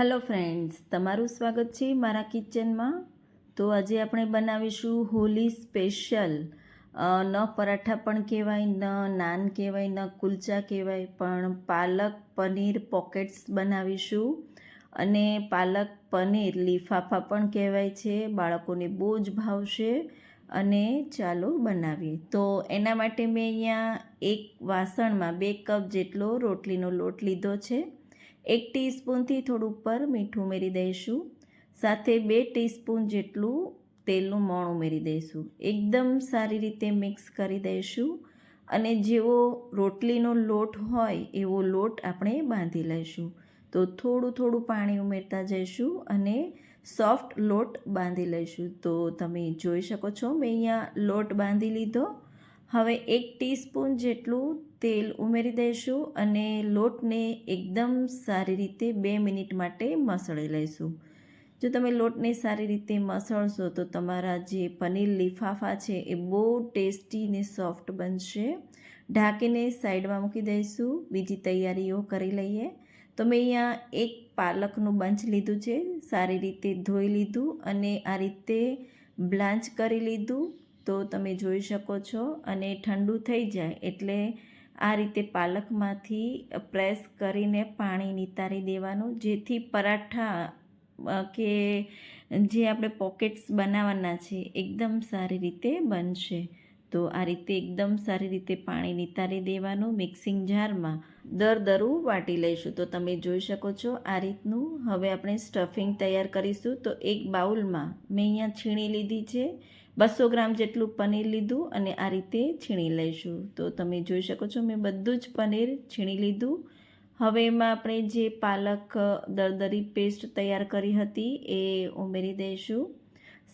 Hello friends તમારું સ્વાગત છે મારા કિચનમાં. તો આજે આપણે બનાવીશું હોલી સ્પેશિયલ. ન પરાઠા પણ કહેવાય, ન નાન કહેવાય, ન કુલચા કહેવાય, પણ પાલક પનીર પોકેટ્સ બનાવીશું. અને પાલક પનીર લીફાફા પણ કહેવાય છે, બાળકોને બહુ જ ભાવશે. અને ચાલો બનાવીએ. તો એના માટે મેં અહીંયા એક વાસણમાં બે કપ જેટલો રોટલીનો લોટ લીધો છે. એક ટીસ્પૂનથી થોડું ઉપર મીઠું ઉમેરી દઈશું. સાથે બે ટીસ્પૂન જેટલું તેલનું મોણ ઉમેરી દઈશું. એકદમ સારી રીતે મિક્સ કરી દઈશું અને જેવો રોટલીનો લોટ હોય એવો લોટ આપણે બાંધી લઈશું. તો થોડું થોડું પાણી ઉમેરતા જઈશું અને સોફ્ટ લોટ બાંધી લઈશું. તો તમે જોઈ શકો છો મેં અહીંયા લોટ બાંધી લીધો. હવે એક ટીસ્પૂન જેટલું તેલ ઉમેરી દઈશું અને લોટને એકદમ સારી રીતે બે મિનિટ માટે મસળી લઈશું. જો તમે લોટને સારી રીતે મસળશો તો તમારા જે પનીર લીફાફા છે એ બહુ ટેસ્ટી ને સોફ્ટ બનશે. ઢાંકીને સાઈડમાં મૂકી દઈશું. બીજી તૈયારીઓ કરી લઈએ. તો મેં અહીંયા એક પાલકનું બંચ લીધું છે. સારી રીતે ધોઈ લીધું અને આ રીતે બ્લાન્ચ કરી લીધું. તો તમે જોઈ શકો છો અને ઠંડુ થઈ જાય એટલે આ રીતે પાલકમાંથી પ્રેસ કરીને પાણી નિતારી દેવાનું, જેથી પરાઠા કે જે આપણે પોકેટ્સ બનાવવાના છે, એકદમ સારી રીતે બનશે. તો આ રીતે એકદમ સારી રીતે પાણી નિતારી દેવાનું મિક્સિંગ જારમાં. દરદરું વાટી લઈશું. તો તમે જોઈ શકો છો આ રીતનું. હવે આપણે સ્ટફિંગ તૈયાર કરીશું. તો એક બાઉલમાં મેં અહીંયા છીણી લીધી છે. બસો ગ્રામ જેટલું પનીર લીધું અને આ રીતે છીણી લઈશું તો તમે જોઈ શકો છો, મેં બધું જ પનીર છીણી લીધું. હવે એમાં આપણે જે પાલક દરદરી પેસ્ટ તૈયાર કરી હતી એ ઉમેરી દઈશું.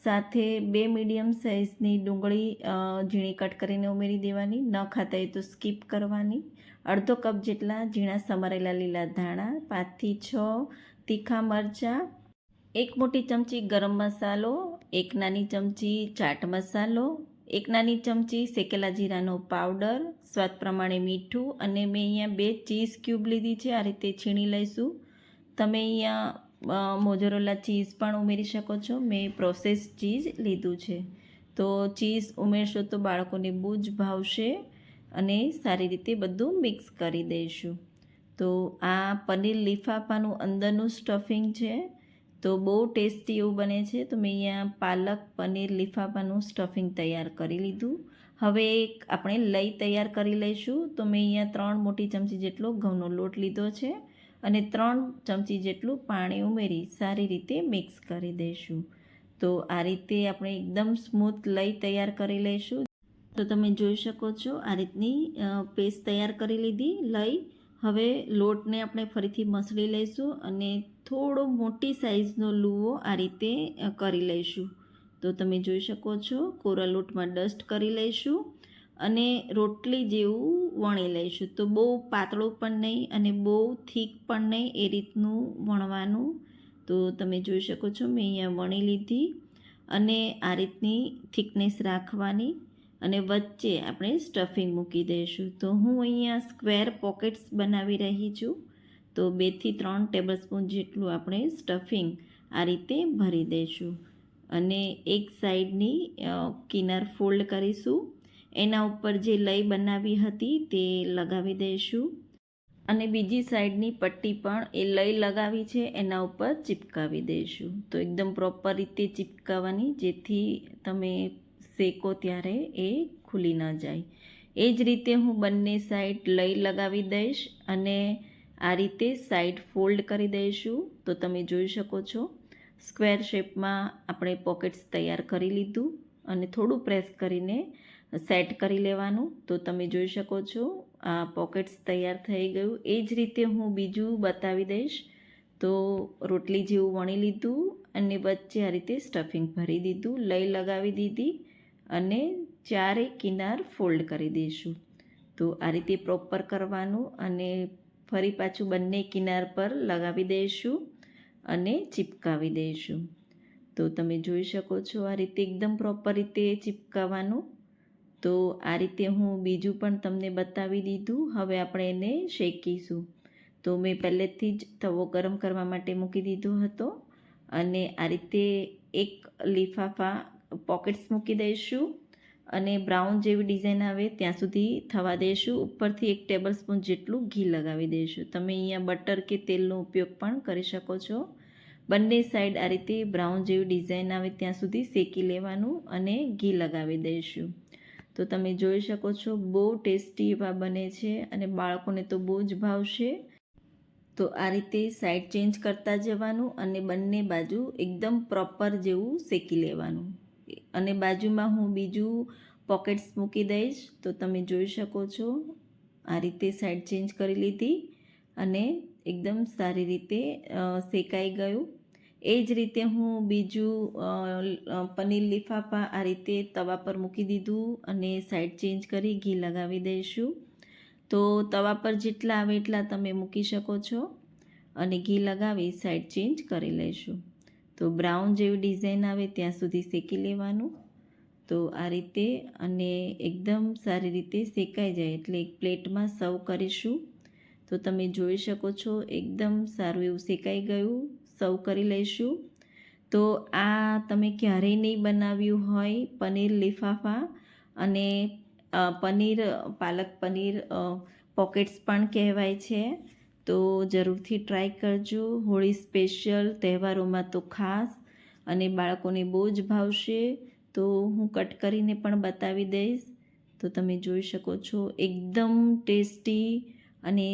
સાથે બે મીડિયમ સાઇઝની ડુંગળી ઝીણી કટ કરીને ઉમેરી દેવાની. ન ખાતા એ તો સ્કીપ કરવાની. અડધો કપ જેટલા ઝીણા સમારેલા લીલા ધાણા, પાંચથી છ તીખા મરચાં એક મોટી ચમચી ગરમ મસાલો, એક નાની ચમચી ચાટ મસાલો, એક નાની ચમચી શેકેલા જીરાનો પાવડર, સ્વાદ પ્રમાણે મીઠું અને મેં અહીંયા બે ચીઝ ક્યુબ લીધી છે, આ રીતે છીણી લઈશું. તમે અહીંયા મોજરોલા ચીઝ પણ ઉમેરી શકો છો. મેં પ્રોસેસ ચીઝ લીધું છે. તો ચીઝ ઉમેરશો તો બાળકોને બહુ જ ભાવશે અને સારી રીતે બધું મિક્સ કરી દઈશું. તો આ પનીર લીફાફાનું અંદરનું સ્ટફિંગ છે. તો બહુ ટેસ્ટી એવું બને છે. તો મેં અહીંયા પાલક, પનીર, લીફાપાનું સ્ટફિંગ તૈયાર કરી લીધું. હવે એક આપણે લઈ તૈયાર કરી લઈશું. તો મેં અહીંયા ત્રણ મોટી ચમચી જેટલો ઘઉંનો લોટ લીધો છે અને ત્રણ ચમચી જેટલું પાણી ઉમેરી સારી રીતે મિક્સ કરી દઈશું. તો આ રીતે આપણે એકદમ સ્મૂથ લઈ તૈયાર કરી લઈશું. તો તમે જોઈ શકો છો આ રીતની પેસ્ટ તૈયાર કરી લીધી લઈ. હવે લોટને આપણે ફરીથી મસળી લઈશું અને થોડો મોટી સાઇઝનો લૂવો આ રીતે કરી લઈશું. તો તમે જોઈ શકો છો, કોરા લોટમાં ડસ્ટ કરી લઈશું અને રોટલી જેવું વણી લઈશું. તો બહુ પાતળું પણ નહીં અને બહુ થીક પણ નહીં એ રીતનું વણવાનું. તો તમે જોઈ શકો છો, મેં અહીંયા વણી લીધી અને આ રીતની થિકનેસ રાખવાની. અને વચ્ચે આપણે સ્ટફિંગ મૂકી દઈશું. તો હું અહીંયા સ્ક્વેર પોકેટ્સ બનાવી રહી છું. તો બેથી ત્રણ ટેબલ સ્પૂન જેટલું આપણે સ્ટફિંગ આ રીતે ભરી દઈશું. અને એક સાઈડની કિનાર ફોલ્ડ કરીશું. એના ઉપર જે લઈ બનાવી હતી તે લગાવી દઈશું. અને બીજી સાઈડની પટ્ટી પણ એ લઈ લગાવી છે, એના ઉપર ચિપકાવી દઈશું. તો એકદમ પ્રોપર રીતે ચિપકાવવાની જેથી તમે શેકો ત્યારે એ ખુલી ન જાય. એ જ રીતે હું બંને સાઈડ લઈ લગાવી દઈશ અને આ રીતે સાઈડ ફોલ્ડ કરી દઈશું. તો તમે જોઈ શકો છો સ્ક્વેર શેપમાં આપણે પોકેટ્સ તૈયાર કરી લીધું અને થોડું પ્રેસ કરીને સેટ કરી લેવાનું. તો તમે જોઈ શકો છો, આ પોકેટ્સ તૈયાર થઈ ગયું. એ જ રીતે હું બીજું બતાવી દઈશ. તો રોટલી જેવું વણી લીધું અને વચ્ચે આ રીતે સ્ટફિંગ ભરી દીધું. લઈ લગાવી દીધી. અને ચારે કિનાર ફોલ્ડ કરી દઈશું. તો આ રીતે પ્રોપર કરવાનું અને ફરી પાછું બંને કિનાર પર લગાવી દઈશું અને ચિપકાવી દઈશું. તો તમે જોઈ શકો છો આ રીતે એકદમ પ્રોપર રીતે ચિપકાવવાનું તો આ રીતે હું બીજું પણ તમને બતાવી દીધું. હવે આપણે એને શેકીશું. તો મેં પહેલેથી જ તવો ગરમ કરવા માટે મૂકી દીધો હતો અને આ રીતે એક લીફાફા પોકેટ્સ મૂકી દઈશું અને બ્રાઉન જેવી ડિઝાઇન આવે ત્યાં સુધી થવા દઈશું. ઉપરથી એક ટેબલ સ્પૂન જેટલું ઘી લગાવી દઈશું. તમે અહીંયા બટર કે તેલનો ઉપયોગ પણ કરી શકો છો. બંને સાઈડ આ રીતે બ્રાઉન જેવી ડિઝાઇન આવે ત્યાં સુધી શેકી લેવાનું અને ઘી લગાવી દઈશું. તો તમે જોઈ શકો છો બહુ ટેસ્ટી એવા બને છે અને બાળકોને તો બહુ જ ભાવશે. તો આ રીતે સાઈડ ચેન્જ કરતા જવાનું અને બંને બાજુ એકદમ પ્રોપર જેવું શેકી લેવાનું. અને બાજુમાં હું બીજું પોકેટ્સ મૂકી દઈશ. તો તમે જોઈ શકો છો, આ રીતે સાઈડ ચેન્જ કરી લીધી અને એકદમ સારી રીતે શેકાઈ ગયું. એ જ રીતે હું બીજું પનીર લીફાફા આ રીતે તવા પર મૂકી દીધું અને સાઈડ ચેન્જ કરી ઘી લગાવી દઈશું. તો તવા પર જેટલા આવે એટલા તમે મૂકી શકો છો અને ઘી લગાવી સાઈડ ચેન્જ કરી લઈશું. તો બ્રાઉન જેવી ડિઝાઇન આવે ત્યાં સુધી શેકી લેવાનું. તો આ રીતે અને એકદમ સારી રીતે શેકાઈ જાય એટલે એક પ્લેટમાં સર્વ કરીશું. તો તમે જોઈ શકો છો એકદમ સારું એવું શેકાઈ ગયું. સર્વ કરી લઈશું. તો આ તમે ક્યારેય નહીં બનાવ્યું હોય પનીર લિફાફા અને પનીર, પાલક પનીર પોકેટ્સ પણ કહેવાય છે. તો જરૂરથી ટ્રાય કરજો. હોળી સ્પેશિયલ તહેવારોમાં તો ખાસ અને બાળકોને બહુ જ ભાવશે. તો હું કટ કરીને પણ બતાવી દઈશ. તો તમે જોઈ શકો છો, એકદમ ટેસ્ટી અને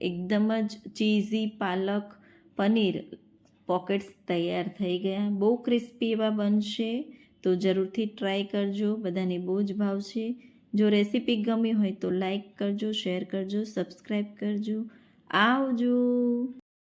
એકદમ જ ચીઝી પાલક પનીર પોકેટ્સ તૈયાર થઈ ગયા. બહુ ક્રિસ્પી એવા બનશે. તો જરૂરથી ટ્રાય કરજો, બધાને બહુ જ ભાવશે. જો રેસીપી ગમી હોય તો લાઈક કરજો શેર કરજો સબસ્ક્રાઈબ કરજો. áudio.